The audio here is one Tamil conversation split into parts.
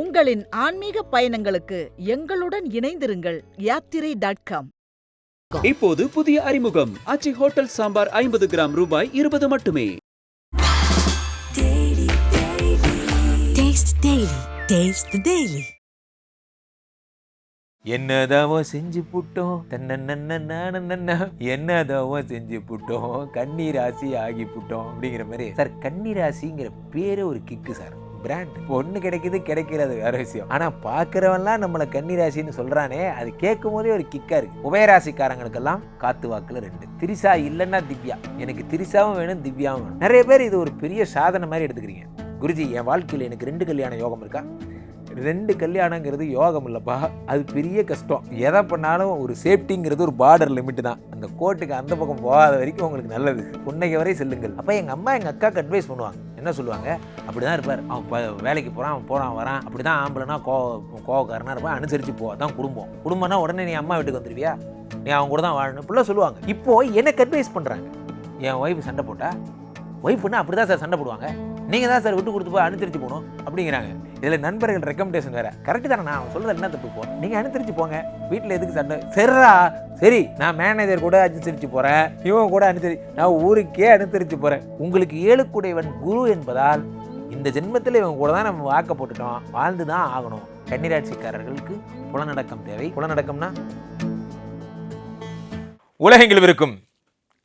உங்களின் ஆன்மீக பயணங்களுக்கு எங்களுடன் இணைந்திருங்கள் யாத்திரை டாட் காம் இப்போது புதிய அறிமுகம். ஆச்சி ஹோட்டல் சாம்பார் ஐம்பது கிராம் ரூபாய் இருபது மட்டுமே. Taste Daily. Taste the Daily. என்னதாவோ செஞ்சு புட்டோம். என்னதாவோ செஞ்சு புட்டோம். கண்ணீராசி ஆகி புட்டோம் அப்படிங்கிற மாதிரி. சார் கண்ணீராசிங்கிற பேரே ஒரு கிக்கு சார். பிராண்ட் ஒன்று கிடைக்குது கிடைக்கிறது வேற விஷயம். ஆனால் பார்க்குறவன்லாம் நம்மளை கன்னிராசின்னு சொல்கிறானே அது கேட்கும் போதே ஒரு கிக்கா இருக்குது உபயராசிக்காரங்களுக்கெல்லாம் காத்து வாக்கில் ரெண்டு. திரிசா இல்லைன்னா திவ்யா. எனக்கு திரிசாவும் வேணும் திவ்யாவும் வேணும். நிறைய பேர் இது ஒரு பெரிய சாதனை மாதிரி எடுத்துக்கிறீங்க. குருஜி என் வாழ்க்கையில் எனக்கு ரெண்டு கல்யாண யோகம் இருக்கா? ரெண்டு கல்யாணங்கிறது யோகம் இல்லைப்பா. அது பெரிய கஷ்டம். எதை பண்ணாலும் ஒரு சேஃப்டிங்கிறது ஒரு பார்டர் லிமிட் தான். அந்த கோர்ட்டுக்கு அந்த பக்கம் போகாத வரைக்கும் உங்களுக்கு நல்லது. புன்னைக்கு வரை செல்லுங்கள். அப்போ எங்கள் அம்மா எங்கள் அக்காவுக்கு அட்வைஸ் பண்ணுவாங்க. என்ன சொல்லுவாங்க? அப்படி தான் இருப்பார். அவன் ப- வேலைக்கு போகிறான் அவன் போகிறான் வரான். அப்படி தான் ஆம்பளைனா கோ கோவக்காரனாக இருப்பான். அனுசரித்து போ. அதான் குடும்பம். குடும்பம்னா உடனே நீ அம்மா வீட்டுக்கு வந்துடுவியா நீ அவங்க கூட தான் வாழணும். இப்படிலாம் சொல்லுவாங்க. இப்போது எனக்கு அட்வைஸ் பண்ணுறாங்க என் ஒய்ஃப் சண்டை போட்டா? ஒய்ஃப்னா அப்படி தான் சார் சண்டை போடுவாங்க. நீங்கள் தான் சார் விட்டு கொடுத்து போய் அனுசரித்து போகணும் அப்படிங்கிறாங்க. இதில் நண்பர்கள் ரெக்கமெண்டேஷன் வேற. கரெக்டு தானே நான் சொல்றது என்ன தப்பு போ நீங்கள் அனுசரித்து போங்க. வீட்டில் எதுக்கு சண்டை? சரிடா. சரி நான் மேனேஜர் கூட அனுசரித்து போகிறேன் இவன் கூட அனுசரி நான் ஊருக்கே அனுசரித்து போகிறேன் உங்களுக்கு ஏழுக்குடையவன் குரு என்பதால் இந்த ஜென்மத்தில் இவன் கூட தான் நம்ம வாக்க போட்டுட்டோம். வாழ்ந்து தான் ஆகணும். கன்னிராட்சிக்காரர்களுக்கு புலநடக்கம் தேவை. புலநடக்கம்னா உலகெங்கிலும் இருக்கும்.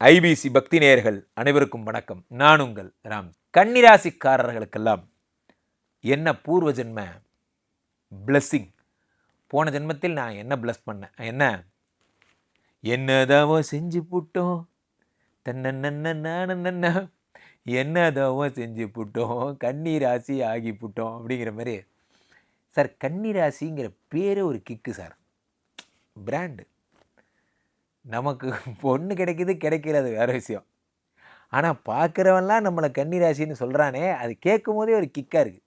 ஐபிசி பக்தி நேயர்கள் அனைவருக்கும் வணக்கம். நான் உங்கள் ராம். கன்னிராசிக்காரர்களுக்கெல்லாம் என்ன பூர்வ ஜென்ம பிளஸ்ஸிங் போன ஜென்மத்தில் நான் என்ன பிளஸ் பண்ணேன்? என்ன? என்னதாவோ செஞ்சு புட்டோம். தன்னன்னா என்னதாவோ செஞ்சு புட்டோம். கன்னிராசி ஆகி புட்டோம் அப்படிங்கிற மாதிரி. சார் கன்னிராசிங்கிற பேரே ஒரு கிக்கு சார். பிராண்டு நமக்கு பொண்ணு கிடைக்குது கிடைக்கிறது வேறு விஷயம். ஆனால் பார்க்குறவன்லாம் நம்மளை கன்னிராசின்னு சொல்கிறானே அது கேட்கும் போதே ஒரு கிக்காக இருக்குது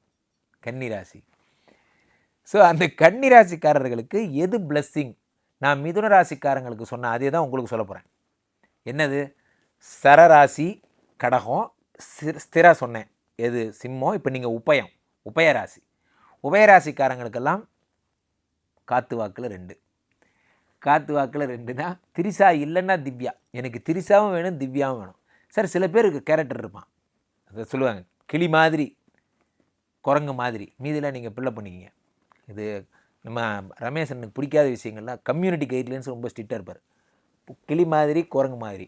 கன்னிராசி ஸோ அந்த கன்னிராசிக்காரர்களுக்கு எது பிளஸ்ஸிங் நான் மிதுன ராசிக்காரங்களுக்கு சொன்ன அதே தான் உங்களுக்கு சொல்ல போகிறேன் என்னது? சரராசி கடகம் ஸ்திரா சொன்னேன். எது? சிம்மம். இப்போ நீங்கள் உபயம் உபயராசி. உபயராசிக்காரங்களுக்கெல்லாம் காத்து வாக்கில் ரெண்டு. காற்று வாக்கில் ரெண்டு தான் திரிசா இல்லைன்னா திவ்யா. எனக்கு திரிசாவும் வேணும் திவ்யாவும் வேணும். சார் சில பேருக்கு கேரக்டர் இருப்பான். அதை சொல்லுவாங்க கிளி மாதிரி குரங்கு மாதிரி. மீதிலாம் நீங்கள் பிள்ளை பண்ணிக்கிங்க. இது நம்ம ரமேசனுக்கு பிடிக்காத விஷயங்கள்லாம் கம்யூனிட்டி கைட்லைன்ஸ் ரொம்ப ஸ்ட்ரிக்டாக இருப்பார். கிளி மாதிரி குரங்கு மாதிரி.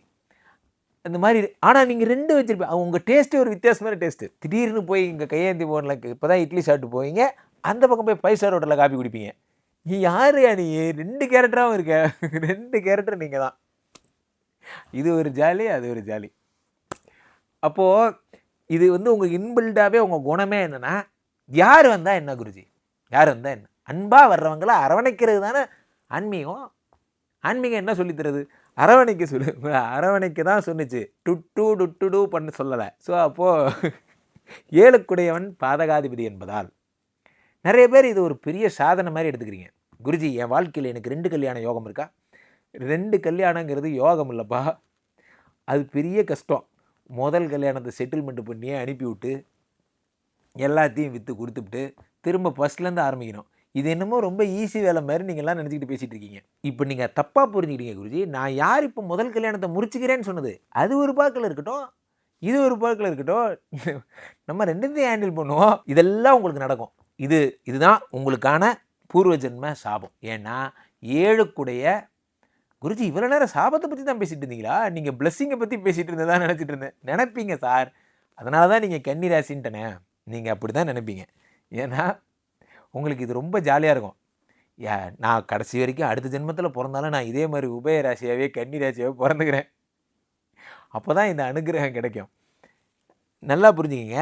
அந்த மாதிரி ஆனால் நீங்கள் ரெண்டு வச்சுருப்பேன் உங்கள் டேஸ்ட்டு ஒரு வித்தியாசமான டேஸ்ட்டு திடீர்னு போய் இங்கே கையேந்தி போனில் இப்போ தான் இட்லி சாப்பிட்டு போவீங்க அந்த பக்கம் போய் ஃபைவ் ஸ்டார் ஹோட்டலில் காப்பி குடிப்பீங்க. நீ யாருயா நீ? ரெண்டு கேரக்டராகவும் இருக்க. ரெண்டு கேரக்டர் நீங்கள் தான் இது ஒரு ஜாலி அது ஒரு ஜாலி. அப்போது இது வந்து உங்கள் இன்பில்டாகவே உங்கள் குணமே என்னென்னா யார் வந்தால் என்ன குருஜி? யார் வந்தால் என்ன? அன்பாக வர்றவங்கள அரவணைக்கிறது தானே ஆன்மீகம். ஆன்மீகம் என்ன சொல்லித்தருது அரவணைக்கு அரவணைக்க சொல்லு. அரவணைக்க தான் சொன்னிச்சு. டுட்டு டுட்டுடு பண்ண சொல்லலை. ஸோ அப்போது ஏழுக்குடையவன் பாதகாதிபதி என்பதால். நிறைய பேர் இது ஒரு பெரிய சாதனை மாதிரி எடுத்துக்கிறீங்க. குருஜி என் வாழ்க்கையில் எனக்கு ரெண்டு கல்யாண யோகம் இருக்கா? ரெண்டு கல்யாணங்கிறது யோகம் இல்லைப்பா. அது பெரிய கஷ்டம். முதல் கல்யாணத்தை செட்டில்மெண்ட் பண்ணி அனுப்பிவிட்டு எல்லாத்தையும் விற்று கொடுத்துட்டு திரும்ப ஃபஸ்ட்லேருந்து ஆரம்பிக்கணும். இது என்னமோ ரொம்ப ஈஸி வேலை மாதிரி நீங்கள்லாம் நினச்சிக்கிட்டு பேசிகிட்டு இருக்கீங்க. இப்போ நீங்கள் தப்பாக புரிஞ்சுக்கிட்டீங்க குருஜி. நான் யார் இப்போ முதல் கல்யாணத்தை முடிச்சுக்கிறேன்னு சொன்னது? அது ஒரு பாக்கில் இருக்கட்டும் இது ஒரு பாக்கில் இருக்கட்டும். நம்ம ரெண்டுத்தையும் ஹேண்டில் பண்ணுவோம். இதெல்லாம் உங்களுக்கு நடக்கும். இது இதுதான் உங்களுக்கான பூர்வ ஜென்ம சாபம். ஏன்னா ஏழுக்குடைய குருஜி இவ்வளோ நேரம் சாபத்தை பற்றி தான் பேசிகிட்டு இருந்தீங்களா? நீங்கள் பிளஸ்ஸிங்கை பற்றி பேசிகிட்டு இருந்ததா நினச்சிட்டு இருந்தேன். நினைப்பீங்க சார். அதனால தான் நீங்கள் கன்னிராசின்ட்டனே நீங்கள் அப்படி தான் நினைப்பீங்க. ஏன்னா உங்களுக்கு இது ரொம்ப ஜாலியாக இருக்கும். ஏ நான் கடைசி வரைக்கும் அடுத்த ஜென்மத்தில் பிறந்தாலும் நான் இதே மாதிரி உபய ராசியாகவே கன்னி ராசியாகவே பிறந்துக்கிறேன். அப்போ தான் இந்த அனுகிரகம் கிடைக்கும். நல்லா புரிஞ்சுக்கிங்க.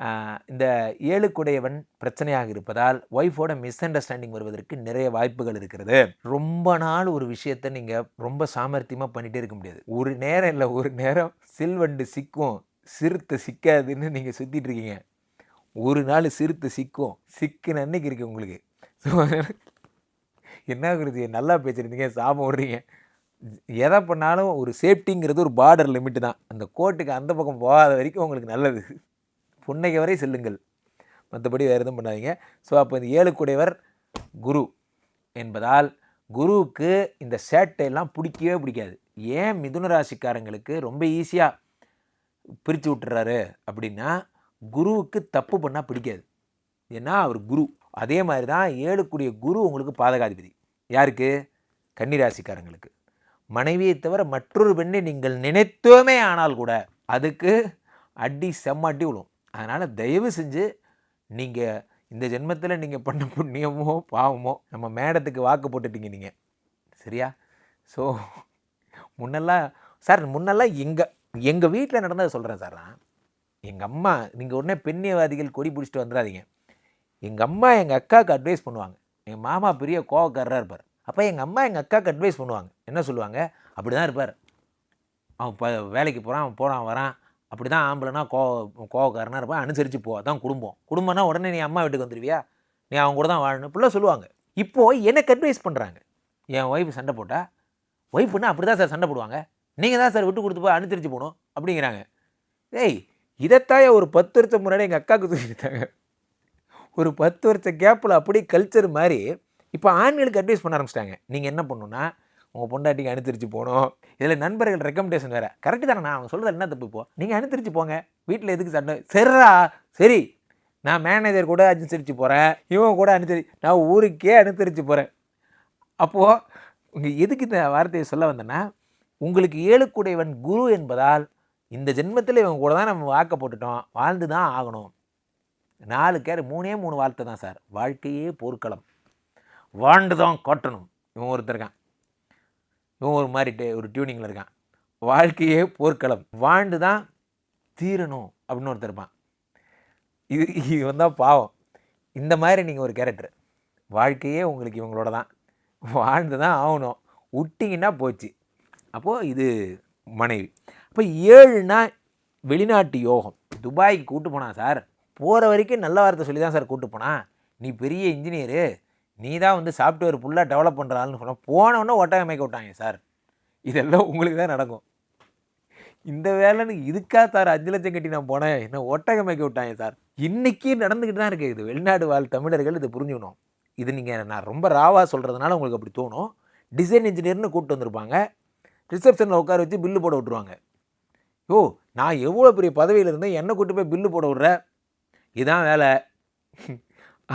இந்த இந்த ஏழுக்குடையவன் பிரச்சனையாக இருப்பதால் ஒய்ஃபோட மிஸ் அண்டர்ஸ்டாண்டிங் வருவதற்கு நிறைய வாய்ப்புகள் இருக்கிறது. ரொம்ப நாள் ஒரு விஷயத்தை நீங்கள் ரொம்ப சாமர்த்தியமாக பண்ணிகிட்டே இருக்க முடியாது. ஒரு நேரம் இல்லை ஒரு நேரம் சில்வண்டு சிக்கும் சிறுத்தை சிக்காதுன்னு நீங்கள் சுற்றிட்டு இருக்கீங்க. ஒரு நாள் சிறுத்தை சிக்கும் சிக்குன்னு அன்னைக்கு இருக்கு உங்களுக்கு. ஸோ என்ன குருஜி நல்லா பேசியிருந்தீங்க சாபம் விடுறீங்க. எதை பண்ணாலும் ஒரு சேஃப்டிங்கிறது ஒரு பார்டர் லிமிட் தான். அந்த கோட்டுக்கு அந்த பக்கம் போகாத வரைக்கும் உங்களுக்கு நல்லது. புன்னைக்கு வரை செல்லுங்கள். மற்றபடி வேறு எதுவும் பண்ணாதீங்க. ஸோ அப்போ இந்த ஏழுக்குடையவர் குரு என்பதால் குருவுக்கு இந்த சேட்டையெல்லாம் பிடிக்கவே பிடிக்காது. ஏன் மிதுன ராசிக்காரங்களுக்கு ரொம்ப ஈஸியாக பிரித்து விட்டுறாரு அப்படின்னா குருவுக்கு தப்பு பண்ணால் பிடிக்காது. ஏன்னா அவர் குரு. அதே மாதிரி தான் ஏழுக்குடைய குரு உங்களுக்கு பாதகாதிபதி. யாருக்கு? கன்னிராசிக்காரங்களுக்கு. மனைவியை தவிர மற்றொரு பெண்ணை நீங்கள் நினைத்தோமே ஆனால் கூட அதுக்கு அடி செம்ம அடி விழும். அதனால் தயவு செஞ்சு நீங்கள் இந்த ஜென்மத்தில் நீங்கள் பண்ண புண்ணியமோ பாவமோ நம்ம மேடத்துக்கு வாக்கு போட்டுட்டீங்க நீங்கள் சரியா? ஸோ முன்னெல்லாம் சார் முன்னெல்லாம் எங்கள் எங்கள் வீட்டில் நடந்ததை சொல்கிறேன் சார் நான். எங்கள் அம்மா நீங்கள் உடனே பெண்ணியவாதிகள் கொடி பிடிச்சிட்டு வந்துடாதீங்க எங்கள் அம்மா எங்கள் அக்காவுக்கு அட்வைஸ் பண்ணுவாங்க. எங்கள் மாமா பெரிய கோவக்காரராக இருப்பார். அப்போ எங்கள் அம்மா எங்கள் அக்காவுக்கு அட்வைஸ் பண்ணுவாங்க. என்ன சொல்லுவாங்க? அப்படி தான் இருப்பார். அவன் இப்போ வேலைக்கு போகிறான் அவன் போகிறான் வரான். அப்படி தான் ஆம்பளைனா கோ கோவக்காரனாக இருப்பான் அனுசரித்து போ அதான் குடும்பம். குடும்பம்னா உடனே நீ அம்மா வீட்டுக்கு வந்துடுவியா நீ அவங்க கூட தான் வாழணும் இப்படிலாம் சொல்லுவாங்க. இப்போது எனக்கு அட்வைஸ் பண்ணுறாங்க என் ஒய்ஃப் சண்டை போட்டால் ஒய்ஃப்னா அப்படி தான் சார் சண்டை போடுவாங்க. நீங்கள் தான் சார் விட்டு கொடுத்து போய் அனுசரித்து போகணும் அப்படிங்கிறாங்க. ஏய் இதைத்தாய ஒரு பத்து வருஷம் முன்னாடி எங்கள் அக்காவுக்கு தூக்கிட்டாங்க ஒரு பத்து வருஷம் கேப்பில் அப்படியே கல்ச்சர் மாதிரி இப்போ ஆண்களுக்கு அட்வைஸ் பண்ண ஆரம்பிச்சிட்டாங்க. நீங்கள் என்ன பண்ணணுன்னா உங்கள் பொண்டாட்டிக்கு அனுசரித்து போகணும். இதில் நண்பர்கள் ரெக்கமெண்டேஷன் வேறு. கரெக்டு தானே நான் அவங்க சொல்கிறது என்ன தப்பு இப்போ? நீங்கள் அனுசரித்து போங்க. வீட்டில் எதுக்கு சண்டை? சரிடா சரி. நான் மேனேஜர் கூட அனுசரித்து போகிறேன் இவன் கூட அனுசரி நான் ஊருக்கே அனுசரித்து போகிறேன் அப்போது உங்கள் எதுக்கு இந்த வார்த்தையை சொல்ல வந்தேன்னா உங்களுக்கு ஏழுக்குடையவன் குரு என்பதால் இந்த ஜென்மத்தில் இவங்க கூட தான் நம்ம வாக்க போட்டுட்டோம். வாழ்ந்து தான் ஆகணும். நாலு கேர் மூணே மூணு வார்த்தை தான் சார். வாழ்க்கையே போர்க்களம். வாழ்ந்து தான் காட்டணும். இவன் ஒருத்தருக்கான் இவன் ஒரு மாதிரி டே- ஒரு டியூனிங்கில் இருக்கான். வாழ்க்கையே போர்க்களம். வாழ்ந்து தான் தீரணும் அப்படின்னு ஒருத்தர் இருப்பான். இது இவன் தான் பாவம். இந்த மாதிரி நீங்கள் ஒரு கேரக்டர் வாழ்க்கையே உங்களுக்கு இவங்களோட தான். வாழ்ந்து தான் ஆகணும். விட்டிங்கன்னா போச்சு. அப்போது இது மனைவி. அப்போ ஏழுனா வெளிநாட்டு யோகம். துபாய்க்கு கூப்பிட்டு போனான் சார். போகிற வரைக்கும் நல்ல வார்த்தை சொல்லி தான் சார் கூப்பிட்டு போனான். நீ பெரிய இன்ஜினியரு நீ தான் வந்து சாஃப்ட்வேர் ஃபுல்லாக டெவலப் பண்ணுறாள்னு சொன்னால் போனவொன்னே ஒட்டகம் அமைக்க விட்டாங்க சார் இதெல்லாம் உங்களுக்கு தான் நடக்கும். இந்த வேலைன்னு இதுக்காக சார் அஞ்சு லட்சம் கட்டி நான் போனேன். என்ன ஒட்டகம் அமைக்க விட்டாங்க சார் இன்றைக்கி நடந்துக்கிட்டு தான் இருக்குது இது வெளிநாடு வாழ் தமிழர்கள் இதை புரிஞ்சுக்கணும். இது நீங்கள் நான் ரொம்ப ராவாக சொல்கிறதுனால உங்களுக்கு அப்படி தோணும். டிசைன் இன்ஜினியர்னு கூப்பிட்டு வந்திருப்பாங்க. ரிசப்ஷனில் உட்கார வச்சு பில்லு போட விட்ருவாங்க ஓ நான் எவ்வளோ பெரிய பதவியில் இருந்தேன். என்னை கூட்டு போய் பில்லு போட விட்ற? இதான் வேலை.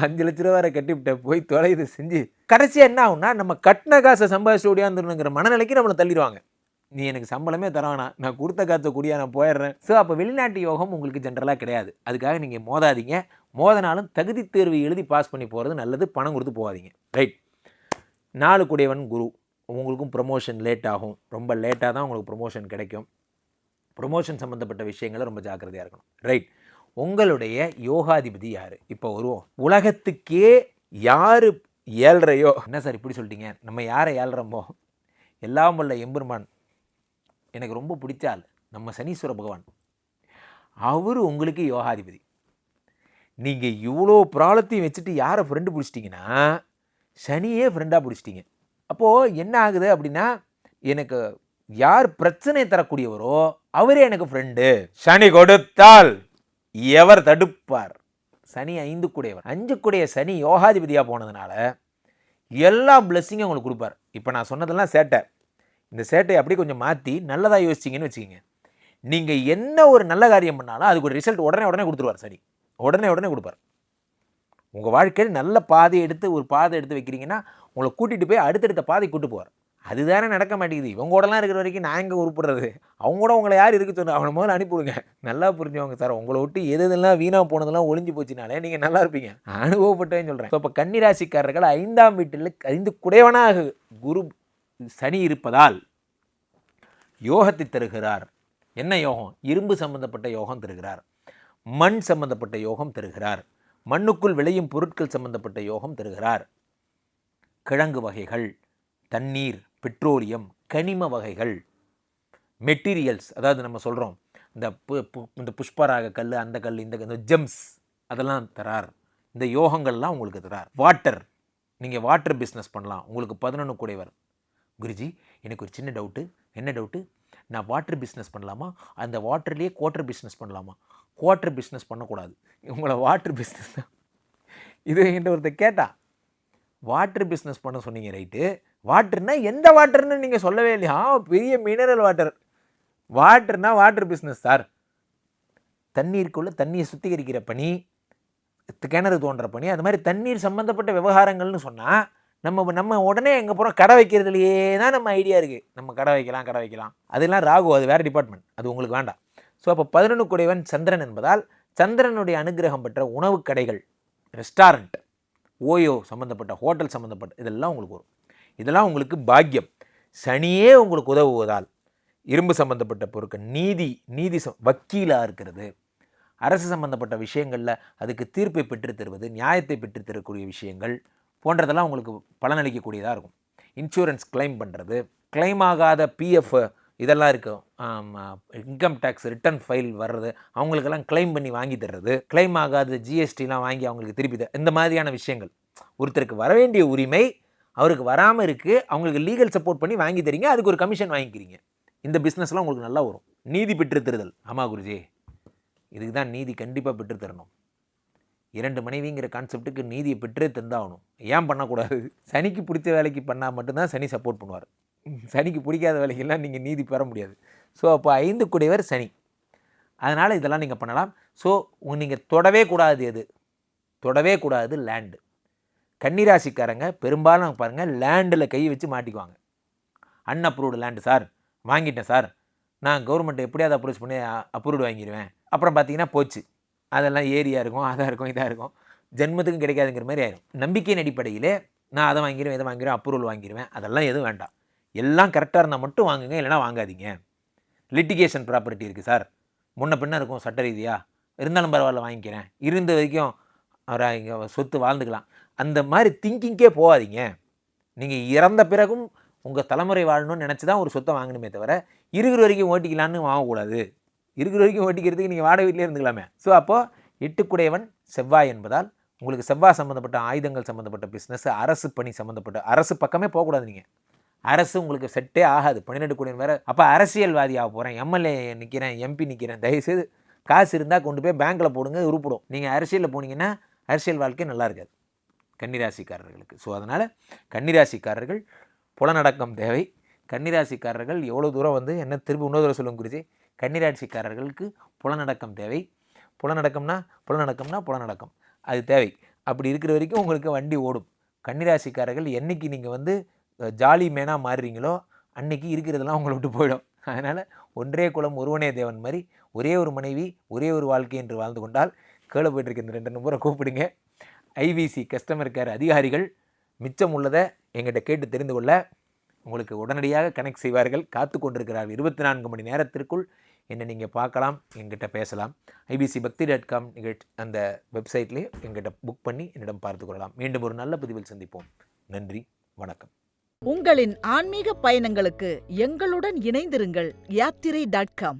அஞ்சு லட்ச ரூபா வேறு கட்டிவிட்டேன் போய் தொலைது செஞ்சு கடைசியாக என்ன ஆகும்னா நம்ம கட்டின காசை சம்பாதிச்சு ஓடியாந்துருங்கிற மனநிலைக்கு நம்மளை தள்ளிடுவாங்க. நீ எனக்கு சம்பளமே தரவேணாம் நான் கொடுத்த காத்த கூடியா நான் போயிடுறேன். ஸோ அப்போ வெளிநாட்டு யோகம் உங்களுக்கு ஜென்ரலாக கிடையாது. அதுக்காக நீங்கள் மோதாதீங்க. மோதனாலும் தகுதி தேர்வு எழுதி பாஸ் பண்ணி போகிறது நல்லது பணம் கொடுத்து போகாதீங்க. ரைட் நாலு குடையவன் குரு. உங்களுக்கும் ப்ரொமோஷன் லேட் ஆகும். ரொம்ப லேட்டாக தான் உங்களுக்கு ப்ரொமோஷன் கிடைக்கும். ப்ரொமோஷன் சம்மந்தப்பட்ட விஷயங்களை ரொம்ப ஜாக்கிரதையாக இருக்கணும். ரைட் உங்களுடைய யோகாதிபதி யார்? இப்போ வருவோம். உலகத்துக்கே யார் ஏழ்றையோ? என்ன சார் இப்படி சொல்லிட்டீங்க? நம்ம யாரை ஏழ்றோமோ? எல்லாம் வல்ல எம்பெருமான். எனக்கு ரொம்ப பிடிச்சால் நம்ம சனீஸ்வர பகவான். அவர் உங்களுக்கு யோகாதிபதி. நீங்கள் இவ்வளோ ப்ராப்ளத்தையும் வச்சுட்டு யாரை ஃப்ரெண்டு பிடிச்சிட்டிங்கன்னா சனியே ஃப்ரெண்டாக பிடிச்சிட்டிங்க. அப்போது என்ன ஆகுது அப்படின்னா எனக்கு யார் பிரச்சனை தரக்கூடியவரோ அவரே எனக்கு ஃப்ரெண்டு சனி கொடுத்தால் எவர் தடுப்பார்? சனி ஐந்து கூடையவர். அஞ்சு கூடைய சனி யோகாதிபதியாக போனதுனால எல்லா பிளெஸ்ஸிங்கும் உங்களுக்கு கொடுப்பார். இப்போ நான் சொன்னதெல்லாம் சேட்டை. இந்த சேட்டையை அப்படியே கொஞ்சம் மாற்றி நல்லதாக யோசிச்சிங்கன்னு வச்சுக்கோங்க. நீங்கள் என்ன ஒரு நல்ல காரியம் பண்ணாலும் அதுக்கு ஒரு ரிசல்ட் உடனே உடனே கொடுத்துருவார் சனி. உடனே உடனே கொடுப்பார். உங்கள் வாழ்க்கையில் நல்ல பாதை எடுத்து ஒரு பாதை எடுத்து வைக்கிறீங்கன்னா உங்களை கூட்டிகிட்டு போய் அடுத்தடுத்த பாதை கூட்டு போவார். அதுதானே நடக்க மாட்டேங்குது. இவங்க கூடலாம் இருக்கிற வரைக்கும் நான் எங்கே உருப்படுறது? அவங்க கூட உங்களை யார் இருக்க சொன்ன அவனை முதல்ல அனுப்பிவிடுங்க. நல்லா புரிஞ்சவங்க சார். உங்களை விட்டு எது எதெல்லாம் வீணாக போனதெல்லாம் ஒளிஞ்சு போச்சுனாலே நீங்கள் நல்லா இருப்பீங்க. அனுபவப்பட்டேன்னு சொல்கிறேன் ஸோ இப்போ கன்னிராசிக்காரர்கள் ஐந்தாம் வீட்டில் ஐந்து குடைவனாக குரு சனி இருப்பதால் யோகத்தை தருகிறார். என்ன யோகம்? இரும்பு சம்பந்தப்பட்ட யோகம் தருகிறார். மண் சம்பந்தப்பட்ட யோகம் தருகிறார். மண்ணுக்குள் விளையும் பொருட்கள் சம்பந்தப்பட்ட யோகம் தருகிறார். கிழங்கு வகைகள் தண்ணீர் பெட்ரோலியம் கனிம வகைகள் மெட்டீரியல்ஸ் அதாவது நம்ம சொல்கிறோம் இந்த பு- பு- இந்த புஷ்பராக கல் அந்த கல் இந்த இந்த ஜெம்ஸ் அதெல்லாம் தரார். இந்த யோகங்கள்லாம் உங்களுக்கு தரார். வாட்டர் நீங்கள் வாட்டர் பிஸ்னஸ் பண்ணலாம். உங்களுக்கு பதினொன்று கூடையவர் குருஜி எனக்கு ஒரு சின்ன டவுட்டு என்ன டவுட்டு நான் வாட்டர் பிஸ்னஸ் பண்ணலாமா? அந்த வாட்டர்லேயே குவாட்டர் பிஸ்னஸ் பண்ணலாமா? குவார்ட்டர் பிஸ்னஸ் பண்ணக்கூடாது. உங்களை வாட்டர் பிஸ்னஸ் தான். இது என்கிட்ட ஒருத்தர் கேட்டா வாட்டர் பிஸ்னஸ் பண்ண சொன்னீங்க ரைட்டு வாட்டர்னா எந்த வாட்டர்னு நீங்கள் சொல்லவே இல்லையா? பெரிய மினரல் வாட்டர் வாட்டர்னா வாட்டர் பிஸ்னஸ் சார் தண்ணீருக்குள்ளே தண்ணியை சுத்திகரிக்கிற பணி கிணறு தோன்ற பணி அது மாதிரி தண்ணீர் சம்மந்தப்பட்ட விவகாரங்கள்னு சொன்னால் நம்ம நம்ம உடனே எங்கே போகிறோம் கடை வைக்கிறதுலையே தான் நம்ம ஐடியா இருக்குது நம்ம கடை வைக்கலாம் கடை வைக்கலாம். அதெல்லாம் ராகு அது வேறு டிபார்ட்மெண்ட் அது உங்களுக்கு வேண்டாம். ஸோ அப்போ பதினொன்று குடைவன் சந்திரன் என்பதால் சந்திரனுடைய அனுகிரகம் பெற்ற உணவு கடைகள் ரெஸ்டாரண்ட் ஓயோ சம்மந்தப்பட்ட ஹோட்டல் சம்மந்தப்பட்ட இதெல்லாம் உங்களுக்கு வரும். இதெல்லாம் உங்களுக்கு பாக்கியம். சனியே உங்களுக்கு உதவுவதால் இரும்பு சம்மந்தப்பட்ட பொருட்கள் நீதி நீதி ச வக்கீலாக இருக்கிறது. அரசு சம்பந்தப்பட்ட விஷயங்களில் அதுக்கு தீர்ப்பை பெற்று தருவது நியாயத்தை பெற்று தரக்கூடிய விஷயங்கள் போன்றதெல்லாம் உங்களுக்கு பலனளிக்கக்கூடியதாக இருக்கும். இன்சூரன்ஸ் கிளைம் பண்ணுறது கிளைம் ஆகாத பிஎஃப் இதெல்லாம் இருக்கும் இன்கம் டேக்ஸ் ரிட்டர்ன் ஃபைல் வர்றது அவங்களுக்கெல்லாம் கிளைம் பண்ணி வாங்கி தர்றது கிளைம் ஆகாத ஜிஎஸ்டிலாம் வாங்கி அவங்களுக்கு திருப்பி த- இந்த மாதிரியான விஷயங்கள். ஒருத்தருக்கு வர வேண்டிய உரிமை அவருக்கு வராமல் இருக்குது அவங்களுக்கு லீகல் சப்போர்ட் பண்ணி வாங்கி தரீங்க. அதுக்கு ஒரு கமிஷன் வாங்கிக்கிறீங்க. இந்த பிஸ்னஸ்லாம் உங்களுக்கு நல்லா வரும். நீதி பெற்றுத்தருதல் ஆமாம் குருஜி. இதுக்கு தான் நீதி கண்டிப்பாக பெற்றுத்தரணும் இரண்டு மனைவிங்கிற கான்செப்ட்டுக்கு நீதியை பெற்றே தந்தாகணும். ஏன் பண்ணக்கூடாது? சனிக்கு பிடிச்ச வேலைக்கு பண்ணால் மட்டும்தான் சனி சப்போர்ட் பண்ணுவார். சனிக்கு பிடிக்காத வேலைக்கெல்லாம் நீங்கள் நீதி பெற முடியாது. ஸோ அப்போ ஐந்து குடைவர் சனி. அதனால் இதெல்லாம் நீங்கள் பண்ணலாம். ஸோ நீங்கள் தொடவே கூடாது எது தொடவே கூடாது லேண்டு கன்னிராசிக்காரங்க பெரும்பாலும் பாருங்கள் லேண்டில் கை வச்சு மாட்டிக்குவாங்க. அன்அப்ரூவ்டு லேண்டு சார் வாங்கிட்டேன் சார் நான் கவர்மெண்ட் எப்படியாவது அப்ரோச் பண்ணி அப்ரூவ்டு வாங்கிடுவேன் அப்புறம் பார்த்தீங்கன்னா போச்சு. அதெல்லாம் ஏரியா இருக்கும் அதாக இருக்கும் இதாக இருக்கும். ஜென்மத்துக்கும் கிடைக்காதுங்கிற மாதிரி ஆயிரும். நம்பிக்கையின் அடிப்படையிலே நான் அதை வாங்கிடுவேன் இதை வாங்கிடுவேன் அப்ரூவல் வாங்கிடுவேன் அதெல்லாம் எதுவும் வேண்டாம். எல்லாம் கரெக்டாக இருந்தால் மட்டும் வாங்குங்க இல்லைனா வாங்காதீங்க. லிட்டிகேஷன் ப்ராப்பர்ட்டி இருக்குது சார் முன்ன பின்ன இருக்கும் சட்ட ரீதியாக இருந்தாலும் பரவாயில்ல வாங்கிக்கிறேன். இருந்த வரைக்கும் அவரை இங்கே சொத்து வாழ்ந்துக்கலாம். அந்த மாதிரி திங்கிங்கே போகாதீங்க. நீங்கள் இறந்த பிறகும் உங்கள் தலைமுறை வாழணும்னு நினச்சி தான் ஒரு சொத்தை வாங்கணுமே தவிர இருக்கிற வரைக்கும் ஓட்டிக்கலான்னு வாங்கக்கூடாது. இருக்கிற வரைக்கும் ஓட்டிக்கிறதுக்கு நீங்கள் வாடகை வீட்டிலே இருந்துக்கலாமே. ஸோ அப்போது எட்டுக்குடையவன் செவ்வாய் என்பதால் உங்களுக்கு செவ்வாய் சம்மந்தப்பட்ட ஆயுதங்கள் சம்மந்தப்பட்ட பிஸ்னஸ் அரசு பணி சம்மந்தப்பட்ட அரசு பக்கமே போகக்கூடாது நீங்கள் அரசு உங்களுக்கு செட்டே ஆகாது. பன்னிரெண்டு கோடி வேறு. அப்போ அரசியல்வாதி ஆக போகிறேன் எம்எல்ஏ நிற்கிறேன் எம்பி நிற்கிறேன் தயவுசெய்து காசு இருந்தால் கொண்டு போய் பேங்க்கில் போடுங்க உருப்பிடும். நீங்கள் அரசியலில் போனீங்கன்னா அரசியல் வாழ்க்கை நல்லா இருக்காது. கன்னிராசிக்காரர்களுக்கு. ஸோ அதனால் கன்னிராசிக்காரர்கள் புலநடக்கம் தேவை. கன்னிராசிக்காரர்கள் எவ்வளோ தூரம் வந்து என்ன திருப்பி இன்னொரு தூரம் சொல்லுங்க குறிச்சி கன்னிராசிக்காரர்களுக்கு புலநடக்கம் தேவை. புலநடக்கம்னா புலநடக்கம்னா புலநடக்கம் அது தேவை. அப்படி இருக்கிற வரைக்கும் உங்களுக்கு வண்டி ஓடும். கன்னிராசிக்காரர்கள் என்னைக்கு நீங்கள் வந்து ஜாலி மேனாக மாறுறீங்களோ அன்னைக்கு இருக்கிறதெல்லாம் உங்களை விட்டு போயிடும். அதனால் ஒன்றே குலம் ஒருவனே தேவன் மாதிரி ஒரே ஒரு மனைவி ஒரே ஒரு வாழ்க்கை என்று வாழ்ந்து கொண்டால் கேள போயிட்டு இந்த ரெண்டு நம்பரை கூப்பிடுங்க. ஐவிசி கஸ்டமர் கேர் அதிகாரிகள் மிச்சம் உள்ளதை எங்கிட்ட கேட்டு தெரிந்து கொள்ள உங்களுக்கு உடனடியாக கனெக்ட் செய்வார்கள். காத்து கொண்டிருக்கிறார்கள் இருபத்தி நான்கு மணி நேரத்திற்குள். என்னை நீங்கள் பார்க்கலாம் எங்கிட்ட பேசலாம். ஐபிசி பக்தி டாட் காம் அந்த வெப்சைட்லேயே எங்கிட்ட புக் பண்ணி என்னிடம் பார்த்து கொள்ளலாம். மீண்டும் ஒரு நல்ல பதிவில் சந்திப்போம். நன்றி வணக்கம். உங்களின் ஆன்மீக பயணங்களுக்கு எங்களுடன் இணைந்திருங்கள். யாத்திரை டாட் காம்